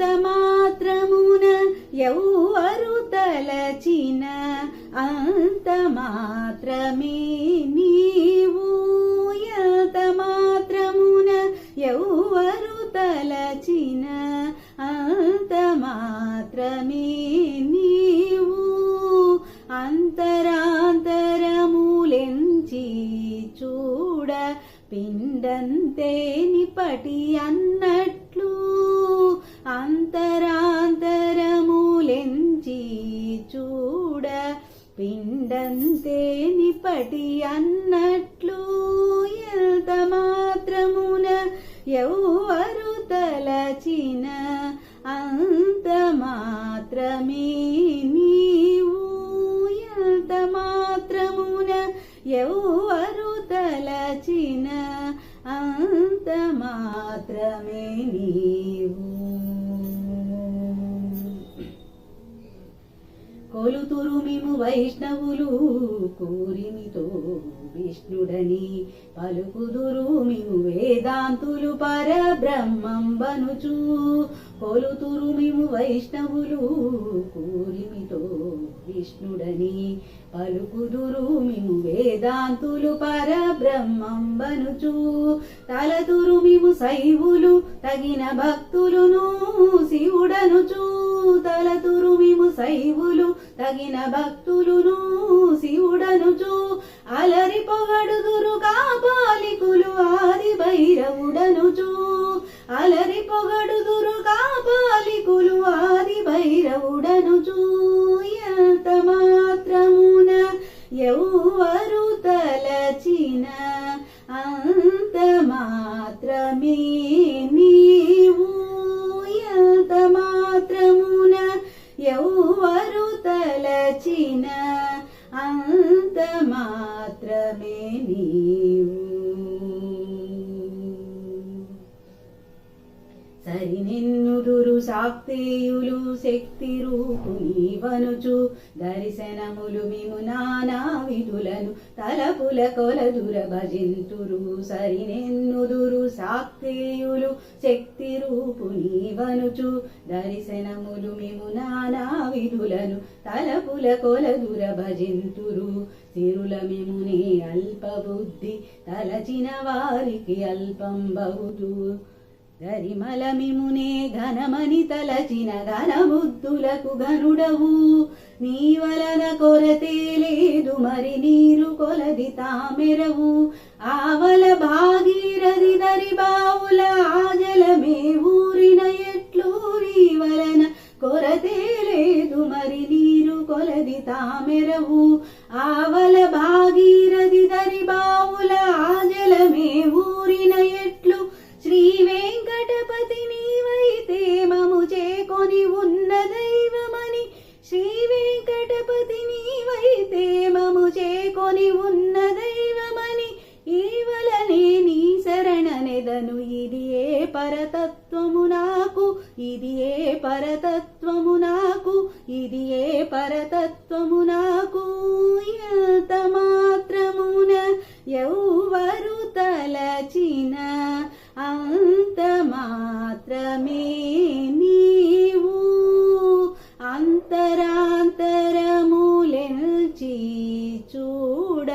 అంత మాత్రమున ఎవరు తలచిన అంత మాత్రమే నీవు. ఎంత మాత్రమున ఎవరు తలచిన అంత మాత్రమే నీవు. అంతరాంతరములెంచి చూడ పిండంతే నిపటి అన్నట్లు అంతరాంతరములెంచి చూడ పిండంతే నిపటి అన్నట్లు ఎంత మాత్రమున ఎవరు తలచిన అంత మాత్రమే నీవు. ఎంత మాత్రమున ఎవరు కొలుతురు మేము వైష్ణవులు కూరిమితో విష్ణుడని పలుకుదురు మేము వేదాంతులు పరబ్రహ్మం బనుచు కొలుతురు మేము వైష్ణవులు కృష్ణుడని పలుకుదురు మిము వేదాంతులు పరబ్రహ్మం తలదురు తలతురు మిము శైవులు తగిన భక్తులును శివుడనుచూ. తలదురు మిము శైవులు తగిన భక్తులును శివుడనుచు. అలరి పొగడుదురు కాపాలికులు ఆది భైరవుడనుచూ. అలరి పొగడుదురు కాపాలికులు ఆది భైరవుడనుచు. అంత మాత్రమే నీవు ఎంత మాత్రమున ఎవరు తలచిన అంత మాత్రమే నీవు సరినెన్నుదురు సాక్తేయులు శక్తి రూపు నీవనుచు దర్శనములు మిము నానా విధులను తలపుల కొలదుర భజింతురు సరినెన్నుదురు శాక్తేయులు శక్తి రూపు నీవనుచు. దర్శనములు మేము నానా విధులను తలపుల కొలదుర భజింతురు. సిరుల మిమునే అల్పబుద్ధి తలచిన వారికి అల్పం గరిమల మిమునే ఘనమని తలచిన ఘనబుద్ధులకు ఘనుడవు. నీ వలన కొరతే మరి నీరు కొలది తామెరవు. ఆవల భాగీరది దరి బావుల ఆజలమే ఊరిన ఎట్లూరి వలన కొరతే లేదు మరి నీరు కొలది తామెరవు. ఆవల భాగీరది దరి బావుల ఆజలమే ఊరిన ఎట్లు. శ్రీ వెంకటపతి నీవైతే మము చేకొని ఉన్న దైవమని. శ్రీ పరతత్వము నాకు ఇది ఏ పరతత్వము నాకు ఇది ఏ పరతత్వము నాకు. ఎంత మాత్రమున ఎవరు తలచిన అంత మాత్రమే నీవు. అంతరాంతరములెల్చి చూడ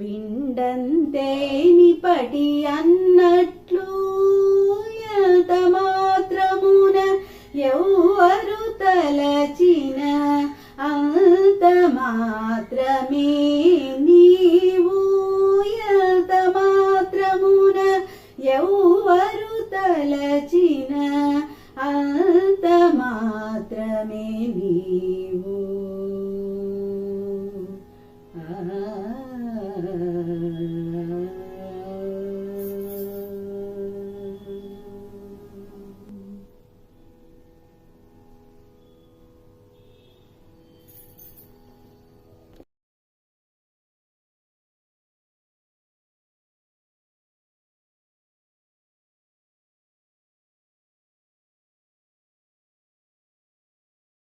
పిండంతే నిపటి అన్నట్లు తలచిన అంత మాత్రమే నీవు ఎంత మాత్రమున ఎవరు తలచిన అంత మాత్రమే నీవు.